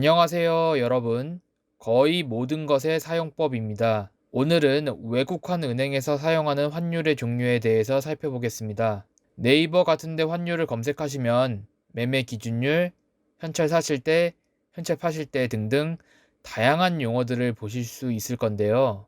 안녕하세요, 여러분. 거의 모든 것의 사용법입니다. 오늘은 외국환 은행에서 사용하는 환율의 종류에 대해서 살펴보겠습니다. 네이버 같은데 환율을 검색하시면 매매 기준율, 현찰 사실 때, 현찰 파실 때 등등 다양한 용어들을 보실 수 있을 건데요.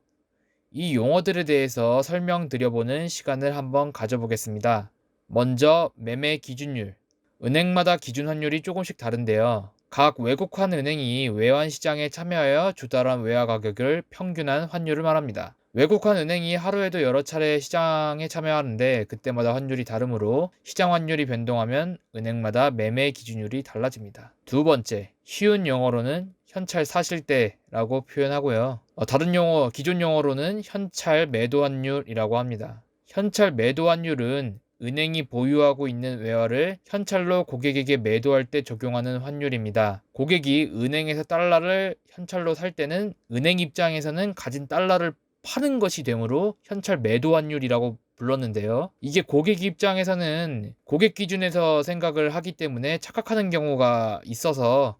이 용어들에 대해서 설명드려보는 시간을 한번 가져보겠습니다. 먼저 매매 기준율. 은행마다 기준 환율이 조금씩 다른데요. 각 외국환 은행이 외환 시장에 참여하여 주달한 외화 가격을 평균한 환율을 말합니다. 외국환 은행이 하루에도 여러 차례 시장에 참여하는데 그때마다 환율이 다르므로 시장 환율이 변동하면 은행마다 매매 기준율이 달라집니다. 두 번째, 쉬운 용어로는 현찰 사실 때라고 표현하고요. 어, 다른 용어, 기존 용어로는 현찰 매도 환율이라고 합니다. 현찰 매도 환율은 은행이 보유하고 있는 외화를 현찰로 고객에게 매도할 때 적용하는 환율입니다. 고객이 은행에서 달러를 현찰로 살 때는 은행 입장에서는 가진 달러를 파는 것이 되므로 현찰 매도 환율이라고 불렀는데요. 이게 고객 입장에서는 고객 기준에서 생각을 하기 때문에 착각하는 경우가 있어서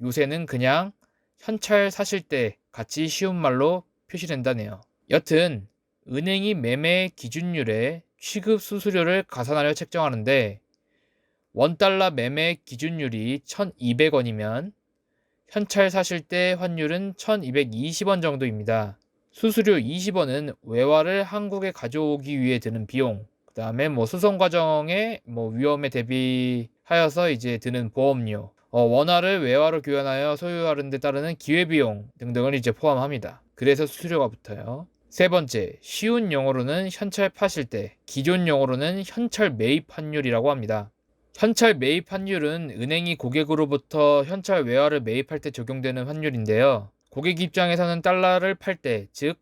요새는 그냥 현찰 사실 때 같이 쉬운 말로 표시된다네요. 여튼 은행이 매매 기준율에 취급 수수료를 가산하여 책정하는데 원달러 매매 기준율이 1,200원이면 현찰 사실 때 환율은 1,220원 정도입니다. 수수료 20원은 외화를 한국에 가져오기 위해 드는 비용, 그 다음에 뭐 수송 과정에 뭐 위험에 대비하여서 이제 드는 보험료, 어, 원화를 외화로 교환하여 소유하는 데 따르는 기회비용 등등을 이제 포함합니다. 그래서 수수료가 붙어요. 세 번째, 쉬운 용어로는 현찰 파실 때, 기존 용어로는 현찰 매입 환율이라고 합니다. 현찰 매입 환율은 은행이 고객으로부터 현찰 외화를 매입할 때 적용되는 환율인데요. 고객 입장에서는 달러를 팔 때, 즉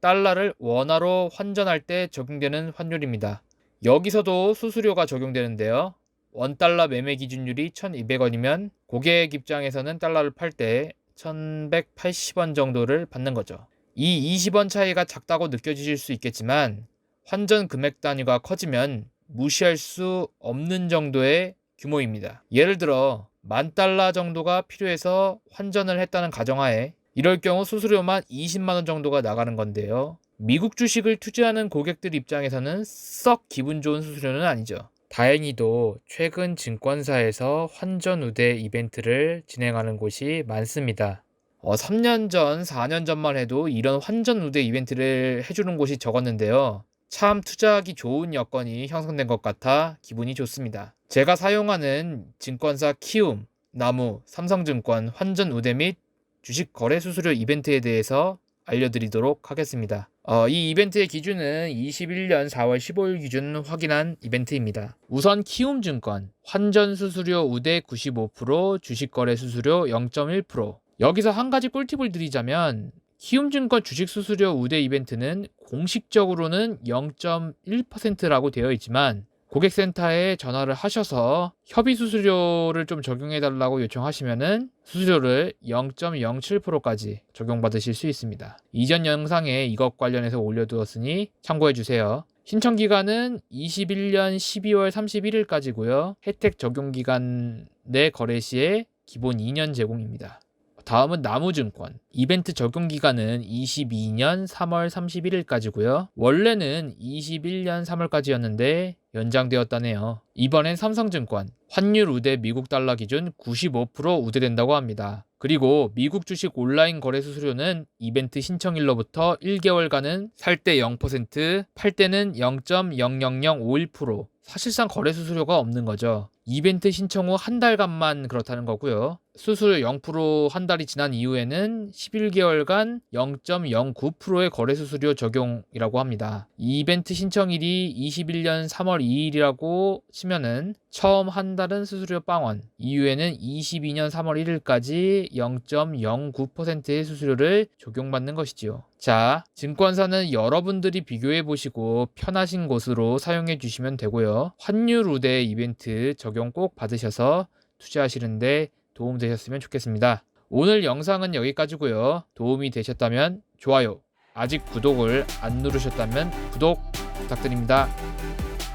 달러를 원화로 환전할 때 적용되는 환율입니다. 여기서도 수수료가 적용되는데요. 원달러 매매 기준율이 1,200원이면 고객 입장에서는 달러를 팔 때 1,180원 정도를 받는 거죠. 이 20원 차이가 작다고 느껴지실 수 있겠지만 환전 금액 단위가 커지면 무시할 수 없는 정도의 규모입니다. 예를 들어 만 달러 정도가 필요해서 환전을 했다는 가정하에 이럴 경우 수수료만 20만 원 정도가 나가는 건데요. 미국 주식을 투자하는 고객들 입장에서는 썩 기분 좋은 수수료는 아니죠. 다행히도 최근 증권사에서 환전 우대 이벤트를 진행하는 곳이 많습니다. 어, 3년 전, 4년 전만 해도 이런 환전 우대 이벤트를 해주는 곳이 적었는데요. 참 투자하기 좋은 여건이 형성된 것 같아 기분이 좋습니다. 제가 사용하는 증권사 키움, 나무, 삼성증권 환전 우대 및 주식 거래 수수료 이벤트에 대해서 알려드리도록 하겠습니다. 어, 이 이벤트의 기준은 21년 4월 15일 기준 확인한 이벤트입니다. 우선 키움증권 환전 수수료 우대 95% 주식 거래 수수료 0.1% 여기서 한 가지 꿀팁을 드리자면 키움증권 주식 수수료 우대 이벤트는 공식적으로는 0.1%라고 되어 있지만 고객센터에 전화를 하셔서 협의 수수료를 좀 적용해 달라고 요청하시면은 수수료를 0.07%까지 적용받으실 수 있습니다. 이전 영상에 이것 관련해서 올려두었으니 참고해 주세요. 신청 기간은 21년 12월 31일까지고요. 혜택 적용 기간 내 거래 시에 기본 2년 제공입니다. 다음은 나무증권. 이벤트 적용 기간은 22년 3월 31일까지고요. 원래는 21년 3월까지였는데 연장되었다네요. 이번엔 삼성증권. 환율 우대 미국 달러 기준 95% 우대된다고 합니다. 그리고 미국 주식 온라인 거래 수수료는 이벤트 신청일로부터 1개월간은 살 때 0%, 팔 때는 0.00051%. 사실상 거래 수수료가 없는 거죠. 이벤트 신청 후 한 달간만 그렇다는 거고요. 수수료 0%한 달이 지난 이후에는 11개월간 0.09%의 거래 수수료 적용이라고 합니다. 이벤트 신청일이 21년 3월 2일이라고 치면은 처음 한 달은 수수료 빵원, 이후에는 22년 3월 1일까지 0.09%의 수수료를 적용받는 것이지요. 자, 증권사는 여러분들이 비교해 보시고 편하신 곳으로 사용해 주시면 되고요. 환율 우대 이벤트 적용 꼭 받으셔서 투자하시는데 도움 되셨으면 좋겠습니다. 오늘 영상은 여기까지고요. 도움이 되셨다면 좋아요, 아직 구독을 안 누르셨다면 구독 부탁드립니다.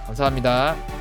감사합니다.